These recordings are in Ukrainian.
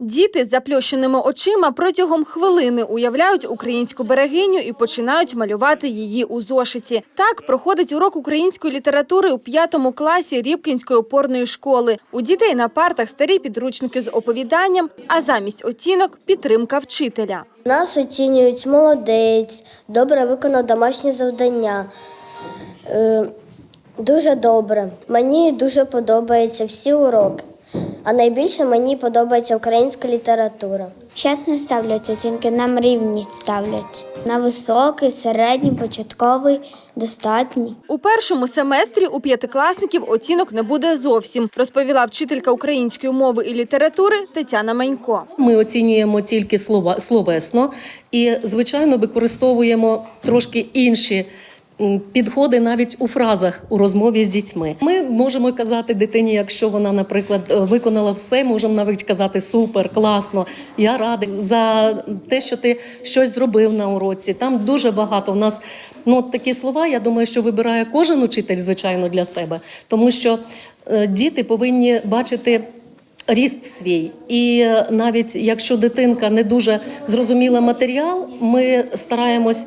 Діти з заплющеними очима протягом хвилини уявляють українську берегиню і починають малювати її у зошиті. Так проходить урок української літератури у п'ятому класі Рібкінської опорної школи. У дітей на партах старі підручники з оповіданням, а замість оцінок підтримка вчителя. Нас оцінюють молодець, добре виконав домашнє завдання. Е, дуже добре. Мені дуже подобаються всі уроки. А найбільше мені подобається українська література. Зараз не ставлять оцінки, нам рівні ставлять. На високий, середній, початковий, достатній. У першому семестрі у п'ятикласників оцінок не буде зовсім, розповіла вчителька української мови і літератури Тетяна Менько. Ми оцінюємо тільки слова словесно і, звичайно, використовуємо трошки інші. Підходи навіть у фразах у розмові з дітьми. Ми можемо казати дитині, якщо вона, наприклад, е, виконала все, можемо навіть казати супер, класно. Я радий за те, що ти щось зробив на уроці. Там дуже багато. У нас ну такі слова. Я думаю, що вибирає кожен учитель, звичайно, для себе, тому що е, діти повинні бачити ріст свій. І е, навіть якщо дитинка не дуже зрозуміла матеріал, ми стараємось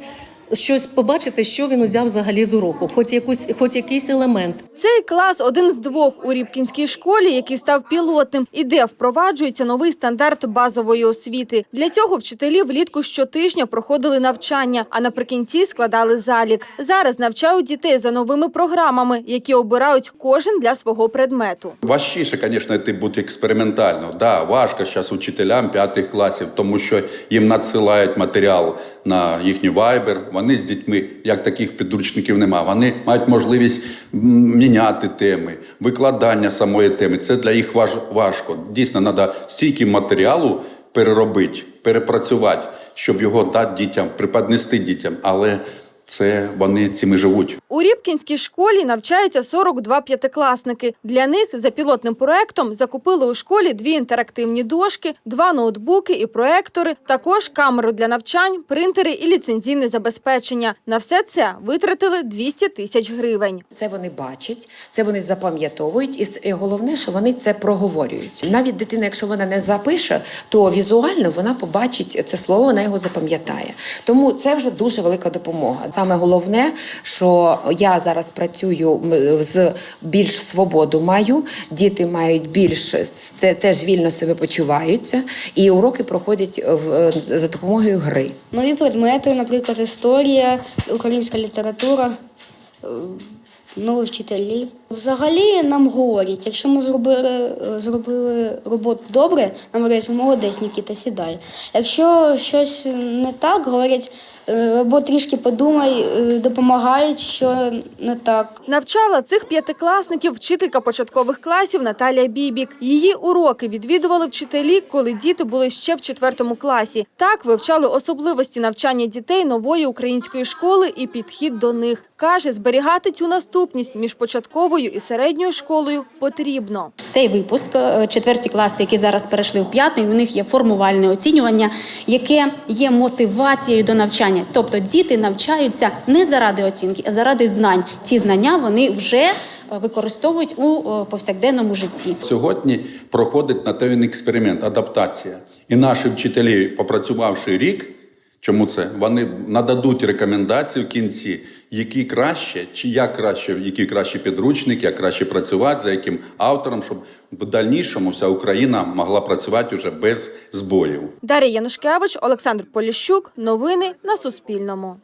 щось побачити, що він узяв взагалі з уроку, хоч якусь, хоч якийсь елемент. Цей клас один з двох у Рібкінській школі, який став пілотним, і де впроваджується новий стандарт базової освіти. Для цього вчителі влітку щотижня проходили навчання, а наприкінці складали залік. Зараз навчають дітей за новими програмами, які обирають кожен для свого предмету. Важчіше, звісно, йти бути експериментально. Да, важко зараз учителям п'ятих класів, тому що їм надсилають матеріал на їхній вайбер. Вони з дітьми, як таких підручників немає, вони мають можливість міняти теми, викладання самої теми. Це для їх важ, важко. Дійсно, треба стільки матеріалу переробити, перепрацювати, щоб його дати дітям, преподнести дітям. Але це вони цим і живуть. У Рібкінській школі навчається 42 п'ятикласники. Для них за пілотним проектом закупили у школі дві інтерактивні дошки, два ноутбуки і проектори, також камеру для навчань, принтери і ліцензійне забезпечення. На все це витратили 200 тисяч гривень. Це вони бачать, це вони запам'ятовують, і головне, що вони це проговорюють. Навіть дитина, якщо вона не запише, то візуально вона побачить це слово, вона його запам'ятає. Тому це вже дуже велика допомога. Саме головне, що я зараз працюю з більш свободу маю, діти мають більш те- теж вільно себе почуваються, і уроки проходять в за допомогою гри. Нові предмети, наприклад, історія, українська література, е, нові вчителі. Взагалі нам говорять, якщо ми зробили, е, зробили роботу добре, нам говорять, молодець, Нікіта, сідай. Якщо щось не так, говорять, або трішки подумай, е, допомагають, що не так. Навчала цих п'ятикласників вчителька початкових класів Наталія Бібік. Її уроки відвідували вчителі, коли діти були ще в четвертому класі. Так вивчали особливості навчання дітей нової української школи і підхід до них. Каже, зберігати цю наступність між початковою і середньою школою потрібно. Цей випуск, е, четверті класи, які зараз перейшли в п'ятий, у них є формувальне оцінювання, яке є мотивацією до навчання. Тобто діти навчаються не заради оцінки, а заради знань. Ці знання вони вже е, використовують у е, повсякденному житті. Сьогодні проходить на той експеримент, адаптація. І наші вчителі, попрацювавши рік, чому це? Вони нададуть рекомендації в кінці, які краще, чи як краще, які краще підручник, як краще працювати, за яким автором, щоб в дальнішому вся Україна могла працювати вже без збоїв. Дар'я Янушкевич, Олександр Поліщук. Новини на Суспільному.